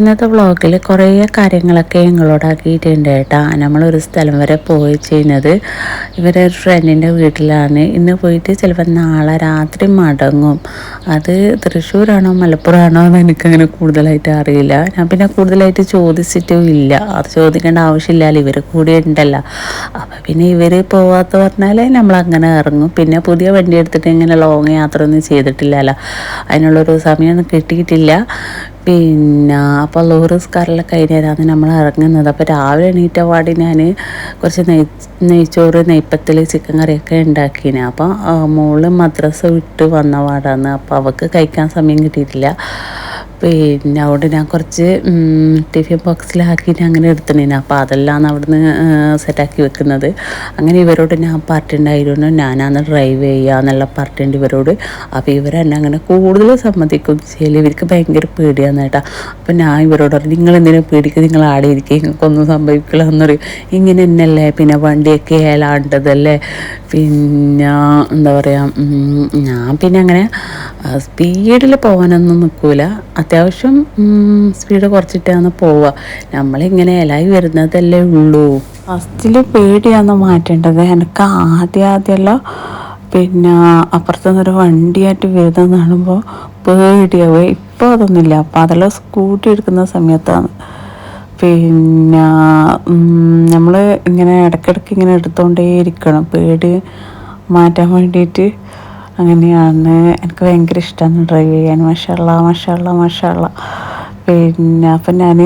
ഇന്നത്തെ വ്ളോഗിൽ കുറേ കാര്യങ്ങളൊക്കെ ഞങ്ങളോടാക്കിയിട്ടുണ്ട് കേട്ടാ. നമ്മളൊരു സ്ഥലം വരെ പോയി ചെയ്യുന്നത് ഇവരെ ഒരു ഫ്രണ്ടിന്റെ വീട്ടിലാണ്. ഇന്ന് പോയിട്ട് ചിലപ്പോൾ നാളെ രാത്രി മടങ്ങും. അത് തൃശ്ശൂരാണോ മലപ്പുറമാണോ എന്ന് എനിക്കങ്ങനെ കൂടുതലായിട്ട് അറിയില്ല. ഞാൻ പിന്നെ കൂടുതലായിട്ട് ചോദിച്ചിട്ടും ഇല്ല. അത് ചോദിക്കേണ്ട ആവശ്യമില്ലല്ലോ ഇവർ കൂടെ ഉണ്ടല്ലോ. അപ്പോൾ പിന്നെ ഇവർ പോവാത്ത പറഞ്ഞാൽ നമ്മൾ അങ്ങനെ ഇറങ്ങും. പിന്നെ പുതിയ വണ്ടി എടുത്തിട്ട് ഇങ്ങനെ ലോങ് യാത്ര ഒന്നും ചെയ്തിട്ടില്ലല്ലോ. അതിനുള്ളൊരു സമയമൊന്നും കിട്ടിയിട്ടില്ല. പിന്നെ അപ്പോൾ ലോറിസ്കാരെല്ലാം കഴിഞ്ഞാലാണ് നമ്മൾ ഇറങ്ങുന്നത്. അപ്പോൾ രാവിലെ എണീറ്റ പാടി ഞാൻ കുറച്ച് നെയ് നെയ്ച്ചോറ് നെയ്പ്പത്തിൽ ചിക്കൻ കറിയൊക്കെ ഉണ്ടാക്കിന്. അപ്പോൾ മോൾ മദ്രസ വിട്ട് വന്ന പാടാണ്. അപ്പോൾ അവൾക്ക് കഴിക്കാൻ സമയം കിട്ടിയിട്ടില്ല. പിന്നെ അവിടെ ഞാൻ കുറച്ച് ടിഫിൻ ബോക്സിലാക്കിയിട്ട് അങ്ങനെ എടുത്തിട്ടുണ്ട് അപ്പോൾ അതെല്ലാം അവിടുന്ന് സെറ്റാക്കി വെക്കുന്നത്. അങ്ങനെ ഇവരോട് ഞാൻ പറഞ്ഞിട്ടുണ്ടായിരുന്നു ഞാനാന്ന് ഡ്രൈവ് ചെയ്യുക എന്നുള്ള പറഞ്ഞിട്ടുണ്ട് ഇവരോട്. അപ്പോൾ ഇവരെന്നെ അങ്ങനെ കൂടുതൽ സമ്മതിക്കും. ചെയ്യൽ ഇവർക്ക് ഭയങ്കര പേടിയാന്ന് കേട്ടോ. അപ്പോൾ ഞാൻ ഇവരോട് പറഞ്ഞു നിങ്ങൾ എന്തിനാ പേടിക്കുക നിങ്ങൾ ആടെ ഇരിക്കുക നിങ്ങൾക്കൊന്നും സംഭവിക്കില്ല എന്ന് പറയും. ഇങ്ങനെ തന്നെയല്ലേ? പിന്നെ വണ്ടിയൊക്കെ ഏലാണ്ടതല്ലേ? പിന്നെ എന്താ പറയുക ഞാൻ പിന്നെ അങ്ങനെ സ്പീഡിൽ പോകാനൊന്നും നിൽക്കൂല അത്യാവശ്യം സ്പീഡ് കുറച്ചിട്ടാണ് പോവുക. നമ്മളിങ്ങനെ ഇലായി വരുന്നതല്ലേ ഉള്ളൂ. ഫസ്റ്റിൽ പേടിയാണ് മാറ്റേണ്ടത്. എനിക്ക് ആദ്യം ആദ്യമെല്ലാം പിന്നെ അപ്പുറത്തുനിന്നൊരു വണ്ടിയായിട്ട് വരുന്നത് കാണുമ്പോൾ പേടിയാവുക ഇപ്പോൾ അതൊന്നുമില്ല. അപ്പോൾ അതെല്ലാം സ്കൂട്ടി എടുക്കുന്ന സമയത്താണ്. പിന്നെ നമ്മൾ ഇങ്ങനെ ഇടയ്ക്കിടയ്ക്ക് ഇങ്ങനെ എടുത്തുകൊണ്ടേ ഇരിക്കണം. പേടി മാറ്റാൻ വേണ്ടിയിട്ട് അങ്ങനെയാണ്. എനിക്ക് ഭയങ്കര ഇഷ്ടമാണ് ഡ്രൈവ് ചെയ്യാൻ. മഷാള്ള മഷാള്ള മഷാള്ള പിന്നെ അപ്പം ഞാൻ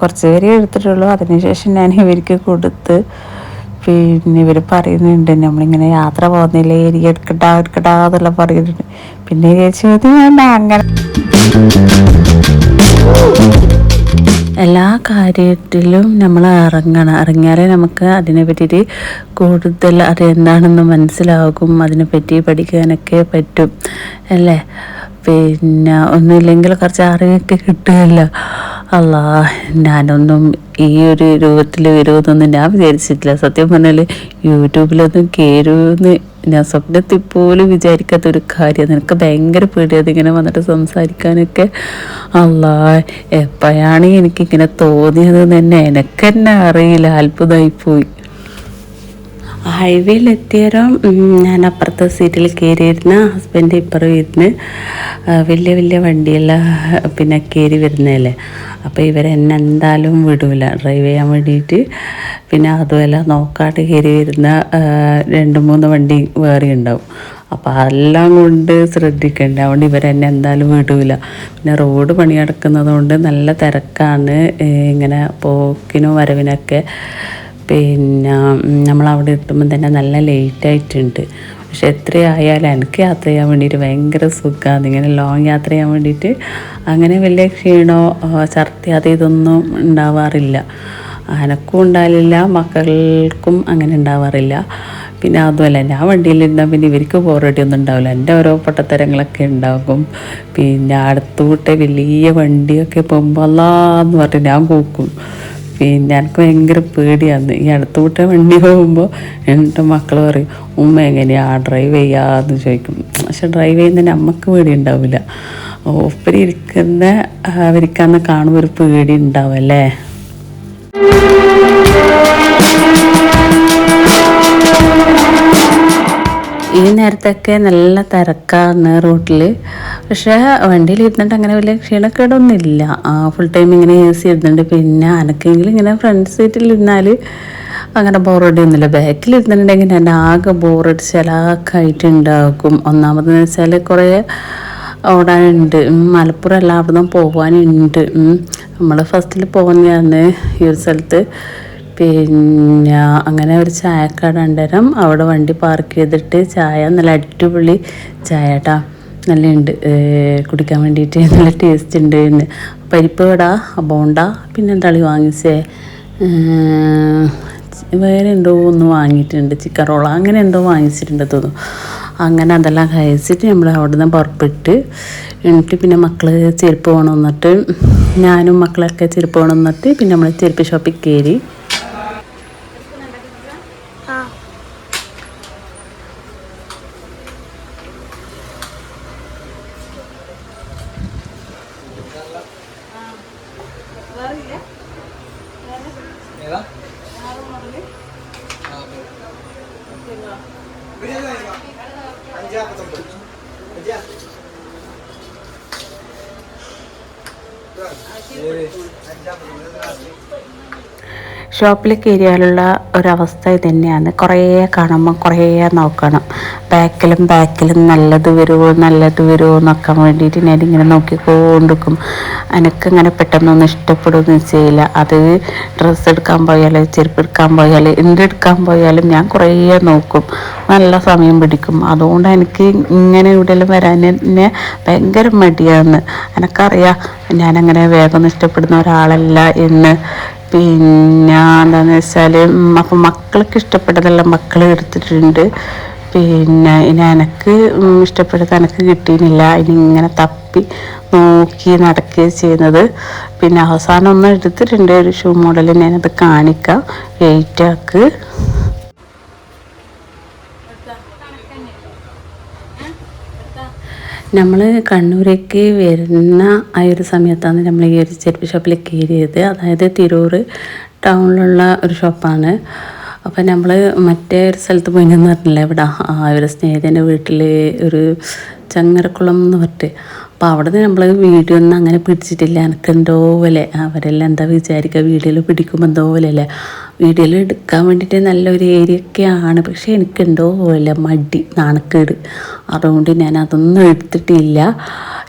കുറച്ച് പേരെ എടുത്തിട്ടുള്ളൂ. അതിനുശേഷം ഞാൻ ഇവർക്ക് കൊടുത്ത് പിന്നെ ഇവർ പറയുന്നുണ്ട് നമ്മളിങ്ങനെ യാത്ര പോകുന്നില്ലേ? എനിക്ക് എടുക്കട്ടാ എടുക്കട്ടാ എന്നെല്ലാം പറയുന്നുണ്ട്. പിന്നെ ചേച്ചി വേണ്ട അങ്ങനെ എല്ലാ കാര്യത്തിലും നമ്മൾ ഇറങ്ങണം. ഇറങ്ങിയാലേ നമുക്ക് അതിനെ പറ്റിയിട്ട് കൂടുതൽ അത് എന്താണെന്ന് മനസ്സിലാകും. അതിനെപ്പറ്റി പഠിക്കാനൊക്കെ പറ്റും. അല്ലേ? പിന്നെ ഒന്നുമില്ലെങ്കിൽ കുറച്ച് അറിവൊക്കെ കിട്ടുമല്ലോ അല്ല ഞാനൊന്നും ഈ ഒരു രൂപത്തിൽ വരുമെന്നൊന്നും ഞാൻ വിചാരിച്ചിട്ടില്ല. സത്യം പറഞ്ഞാൽ യൂട്യൂബിലൊന്നും കയറുമെന്ന് ഞാൻ സ്വപ്നത്തിൽ പോലും വിചാരിക്കാത്ത ഒരു കാര്യം. നിനക്ക് ഭയങ്കര പേടിയത് ഇങ്ങനെ വന്നിട്ട് സംസാരിക്കാനൊക്കെ. അല്ലാ എപ്പോഴാണ് എനിക്കിങ്ങനെ തോന്നിയത് തന്നെ? എനിക്ക് തന്നെ അറിയില്ല. അത്ഭുതമായിപ്പോയി ഹൈവേയിൽ ഞാൻ അപ്പുറത്തെ സീറ്റിൽ കയറിയിരുന്ന ഹസ്ബൻഡ് ഇപ്പുറം ഇരുന്ന് വലിയ വലിയ വണ്ടിയെല്ലാം പിന്നെ കയറി വരുന്നതല്ലേ. അപ്പോൾ ഇവരെന്നെ എന്തായാലും വിടൂല. ഡ്രൈവ് ചെയ്യാൻ വേണ്ടിയിട്ട് പിന്നെ അതുമല്ല നോക്കാട്ട് കയറി വരുന്ന രണ്ട് മൂന്ന് വണ്ടി വേറെ ഉണ്ടാവും. അപ്പോൾ അതെല്ലാം കൊണ്ട് ശ്രദ്ധിക്കേണ്ട. അതുകൊണ്ട് ഇവരെന്നെ എന്തായാലും വിടൂല. പിന്നെ റോഡ് പണി നടക്കുന്നതുകൊണ്ട് നല്ല തിരക്കാണ് ഇങ്ങനെ പോക്കിനും വരവിനൊക്കെ. പിന്നെ നമ്മൾ അവിടെ എത്തുമ്പോൾ തന്നെ നല്ല ലേറ്റായിട്ടുണ്ട് പക്ഷെ എത്രയായാലും എനിക്ക് യാത്ര ചെയ്യാൻ വേണ്ടിയിട്ട് ഭയങ്കര സുഖമാണ് ഇങ്ങനെ ലോങ് യാത്ര ചെയ്യാൻ വേണ്ടിയിട്ട് അങ്ങനെ വലിയ ക്ഷീണോ ഛർദി അത് ഇതൊന്നും ഉണ്ടാവാറില്ല. എനക്കും ഉണ്ടാവില്ല മക്കൾക്കും അങ്ങനെ ഉണ്ടാവാറില്ല. പിന്നെ അതുമല്ല ഞാൻ വണ്ടിയിലിരുന്നാൽ പിന്നെ ഇവർക്ക് ബോറടി ഒന്നും ഉണ്ടാവില്ല. എന്റെ ഓരോ പൊട്ടത്തരങ്ങളൊക്കെ ഉണ്ടാകും. പിന്നെ അടുത്തുകൂട്ടെ വലിയ വണ്ടിയൊക്കെ പോകുമ്പോൾ അല്ലാന്ന് പറഞ്ഞിട്ട് ഞാൻ കൂക്കും. പിന്നെ എനിക്ക് ഭയങ്കര പേടിയാന്ന് ഈ അടുത്ത കൂട്ടം വണ്ടി പോകുമ്പോൾ എന്റെ മക്കൾ പറയും ഉമ്മ എങ്ങനെയാ? ഡ്രൈവ് ചെയ്യാന്ന് ചോദിക്കും. പക്ഷെ ഡ്രൈവ് ചെയ്യുന്നതിന് നമുക്ക് പേടി ഉണ്ടാവില്ല ഒപ്പരി ഇരിക്കുന്ന അവരിക്കാന്ന് കാണുമ്പോൾ ഒരു പേടി ഉണ്ടാവും അല്ലേ? ഈ നേരത്തൊക്കെ നല്ല തിരക്കാണ് റോട്ടിൽ പക്ഷേ വണ്ടിയിൽ ഇരുന്നിട്ട് അങ്ങനെ വലിയ ക്ഷീണക്കേടൊന്നുമില്ല. ഫുൾ ടൈം ഇങ്ങനെ യൂസ് സി പിന്നെ അനക്കെങ്കിലും ഇങ്ങനെ ഫ്രണ്ട് സീറ്റിൽ ഇരുന്നാൽ അങ്ങനെ ബോറടിയൊന്നുമില്ല ബാക്കിൽ ഇരുന്നിട്ടുണ്ടെങ്കിൽ എന്റെ ആകെ ബോറടി ചിലക്കായിട്ടുണ്ടാകും ഒന്നാമതെന്ന് വെച്ചാൽ കുറേ ഓടാനുണ്ട്. മലപ്പുറം നിന്ന് പോകാനുണ്ട് നമ്മൾ ഫസ്റ്റിൽ പോകുന്നതാണ് ഈ ഒരു സ്ഥലത്ത്. പിന്നെ അങ്ങനെ ഒരു ചായക്കട ഉണ്ടരം അവിടെ വണ്ടി പാർക്ക് ചെയ്തിട്ട് ചായ നല്ല അടിപൊളി ചായ കേട്ടാ നല്ല ഉണ്ട് കുടിക്കാൻ വേണ്ടിയിട്ട് നല്ല ടേസ്റ്റ് ഉണ്ട് പരിപ്പ് വട ബോണ്ട പിന്നെ തളി വാങ്ങിച്ചേ? വേറെ എന്തോ ഒന്ന് വാങ്ങിയിട്ടുണ്ട്. ചിക്കൻ റോള അങ്ങനെ എന്തോ വാങ്ങിച്ചിട്ടുണ്ട് തോന്നുന്നു. അങ്ങനെ അതെല്ലാം കഴിച്ചിട്ട് നമ്മൾ അവിടെ നിന്ന് പുറപ്പെട്ട് എന്നിട്ട് പിന്നെ മക്കൾ ചെരുപ്പ് കൊണ്ടുവന്നിട്ട് ഞാനും മക്കളൊക്കെ ചെരുപ്പ് കൊണ്ടുവന്നിട്ട് പിന്നെ നമ്മൾ ചെരുപ്പ് ഷോപ്പിൽ കയറി. ഷോപ്പിൽ കയറിയാലുള്ള ഒരവസ്ഥ ഇത് തന്നെയാണ് കുറേ കാണുമ്പോൾ കുറേ നോക്കണം. ബാക്കിലും ബാക്കിലും നല്ലത് വരുമോ നല്ലത് വരുമോ നോക്കാൻ വേണ്ടിയിട്ട് ഞാനിങ്ങനെ നോക്കിക്കൊണ്ടിരിക്കും. എനിക്കങ്ങനെ പെട്ടെന്നൊന്നും ഇഷ്ടപ്പെടുകയൊന്നും ചെയ്യില്ല. അത് ഡ്രസ്സ് എടുക്കാൻ പോയാൽ ചെരുപ്പ് എടുക്കാൻ പോയാൽ എന്തെടുക്കാൻ പോയാലും ഞാൻ കുറേ നോക്കും. നല്ല സമയം പിടിക്കും. അതുകൊണ്ട് എനിക്ക് ഇങ്ങനെ ഇവിടെ വരാൻ എന്നെ ഭയങ്കര മടിയാണ്. എനിക്കറിയാം ഞാനങ്ങനെ വേഗം ഇഷ്ടപ്പെടുന്ന ഒരാളല്ല എന്ന്. പിന്നെ എന്താണെന്ന് വെച്ചാൽ അപ്പം മക്കൾക്ക് ഇഷ്ടപ്പെട്ടതെല്ലാം മക്കൾ എടുത്തിട്ടുണ്ട്. പിന്നെ ഇനി എനക്ക് ഇഷ്ടപ്പെടുത്ത എനിക്ക് കിട്ടിയില്ല ഇനി ഇങ്ങനെ തപ്പി നോക്കി നടക്കുകയും ചെയ്യുന്നത്. പിന്നെ അവസാനം ഒന്ന് എടുത്തിട്ടുണ്ട് ഒരു ഷൂ മോഡൽ ഞാനത് കാണിക്കാം. വെയിറ്റ് ആക്ക്. നമ്മൾ കണ്ണൂരേക്ക് വരുന്ന ആ ഒരു സമയത്താണ് നമ്മൾ ഈ ഒരു ചെരുപ്പ് ഷോപ്പിൽ കയറിയത്. അതായത് തിരൂർ ടൗണിലുള്ള ഒരു ഷോപ്പാണ് അപ്പം നമ്മൾ മറ്റേ ഒരു സ്ഥലത്ത് പോയി നിന്ന് പറഞ്ഞില്ലേ ഇവിടെ ഒരു സ്നേഹിതന്റെ വീട്ടിൽ ഒരു ചങ്ങരക്കുളം എന്ന് പറഞ്ഞിട്ട്. അപ്പോൾ അവിടെ നിന്ന് നമ്മൾ വീഡിയോ ഒന്നും അങ്ങനെ പിടിച്ചിട്ടില്ല. എനിക്ക് എന്തോ പോലെ അവരെല്ലാം എന്താ വിചാരിക്കുക വീഡിയോയിൽ പിടിക്കുമ്പോൾ എന്തോ പോലെ അല്ലേ? വീഡിയോയിൽ എടുക്കാൻ വേണ്ടിയിട്ട് നല്ലൊരു ഏരിയ ഒക്കെയാണ് പക്ഷേ എനിക്ക് എന്തോ പോലെ മടി നാണക്കേട്. അതുകൊണ്ട് ഞാൻ അതൊന്നും എടുത്തിട്ടില്ല.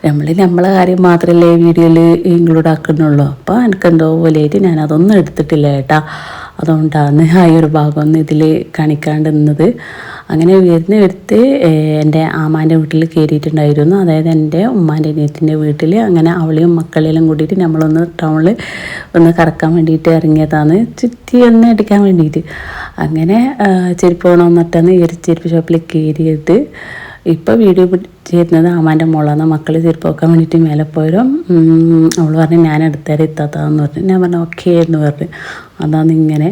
നമ്മൾ നമ്മളെ കാര്യം മാത്രമല്ലേ വീഡിയോയിൽ ഇൻക്ലൂഡ് ആക്കുന്നുള്ളൂ. അപ്പോൾ എനിക്ക് എന്തോ പോലെയായിട്ട് ഞാൻ അതൊന്നും എടുത്തിട്ടില്ല കേട്ടാ. അതുകൊണ്ടാണ് ആ ഒരു ഭാഗമൊന്നും ഇതിൽ കാണിക്കാണ്ട് നിന്നത്. അങ്ങനെ വരുന്ന എടുത്ത് എന്റെ ആമാന്റെ വീട്ടിൽ കയറിയിട്ടുണ്ടായിരുന്നു അതായത് എന്റെ ഉമ്മാന്റെ അനിയത്തിന്റെ വീട്ടിൽ അങ്ങനെ അവളെയും മക്കളെല്ലാം കൂടിയിട്ട് നമ്മളൊന്ന് ടൗണിൽ ഒന്ന് കറക്കാൻ വേണ്ടിയിട്ട് ഇറങ്ങിയതാണ്. ചുറ്റി ഒന്ന് അടിക്കാൻ വേണ്ടിയിട്ട്. അങ്ങനെ ചെരുപ്പ് വേണമെന്നിട്ടാണ് ഈ ഒരു ചെരുപ്പ് ഷോപ്പിൽ കയറിയത് ഇപ്പോൾ വീഡിയോ ചെയ്യുന്നത് അമ്മാന്റെ മോളാണ്. മക്കൾ ചെരുപ്പ് വെക്കാൻ വേണ്ടിയിട്ട് മേലെ പോരും അവൾ പറഞ്ഞു ഞാൻ എടുത്തേരെ എത്താത്തതെന്ന് പറഞ്ഞു. ഞാൻ പറഞ്ഞു ഓക്കെ എന്ന് പറഞ്ഞു. അതാണ് ഇങ്ങനെ.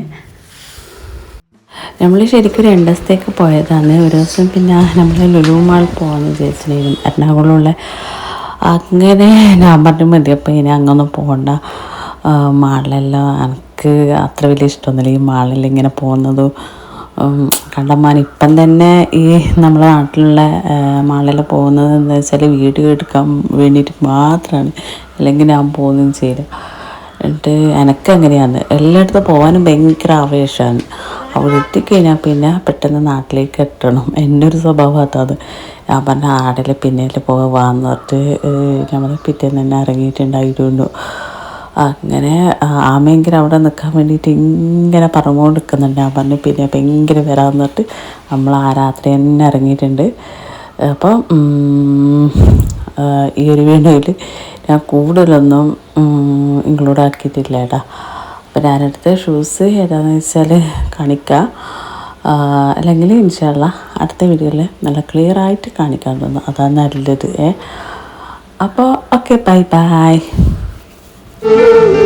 നമ്മൾ ശരിക്കും രണ്ട് ദിവസത്തേക്ക് പോയതാണ്. ഒരു ദിവസം പിന്നെ നമ്മൾ ലുലു മാൾ പോകാമെന്ന് വിചാരിച്ചിരുന്നു. എറണാകുളമുള്ള അങ്ങനെ ഞാൻ പറഞ്ഞു മതി അപ്പോൾ ഇനി അങ്ങൊന്നും പോകണ്ട മാളിലെല്ലാം എനിക്ക് അത്ര വലിയ ഇഷ്ടമൊന്നുമില്ല. ഈ മാളിൽ ഇങ്ങനെ പോകുന്നതും കണ്ടമാൻ ഇപ്പം തന്നെ ഈ നമ്മുടെ നാട്ടിലുള്ള മാളിൽ പോകുന്നത് എന്താ വെച്ചാൽ വീഡിയോ എടുക്കാൻ വേണ്ടിയിട്ട് മാത്രമാണ് അല്ലെങ്കിൽ ഞാൻ പോകുന്നതും ചെയ്യില്ല എന്നിട്ട് എനക്ക് എങ്ങനെയാണ് എല്ലായിടത്തും പോകാനും ഭയങ്കര ആവേശമാണ് അവിടെ എത്തിക്കഴിഞ്ഞാൽ പിന്നെ പെട്ടെന്ന് നാട്ടിലേക്ക് എത്തണം. എന്റെ ഒരു സ്വഭാവം അതാണ് ഞാൻ പറഞ്ഞ ആടിൽ പിന്നെ പോകാമെന്ന് പറഞ്ഞിട്ട് നമ്മൾ പിറ്റേന്ന് തന്നെ ഇറങ്ങിയിട്ടുണ്ടായിരുന്നു അങ്ങനെ ആമയെങ്കിലും അവിടെ നിൽക്കാൻ വേണ്ടിയിട്ട് ഇങ്ങനെ പറഞ്ഞുകൊണ്ട് നിൽക്കുന്നുണ്ട് ഞാൻ പറഞ്ഞു പിന്നെ ഭയങ്കര പറഞ്ഞിട്ട് നമ്മൾ ആ രാത്രി തന്നെ ഇറങ്ങിയിട്ടുണ്ട്. അപ്പം ഈ ഒരു വീഡിയോയിൽ ഞാൻ കൂടുതലൊന്നും ഇൻക്ലൂഡ് ആക്കിയിട്ടില്ല ഏട്ടാ അപ്പം ഞാനെടുത്ത ഷൂസ് ഏതാണെന്ന് വെച്ചാൽ കാണിക്കാം. ആ, അല്ലെങ്കിൽ ഇൻഷാല്ല അടുത്ത വീഡിയോയിൽ നല്ല ക്ലിയർ ആയിട്ട് കാണിക്കാൻ തോന്നുന്നു അതാണ് നല്ലത് ഏ. അപ്പോൾ ഓക്കെ ബൈ ബൈ. Ooh.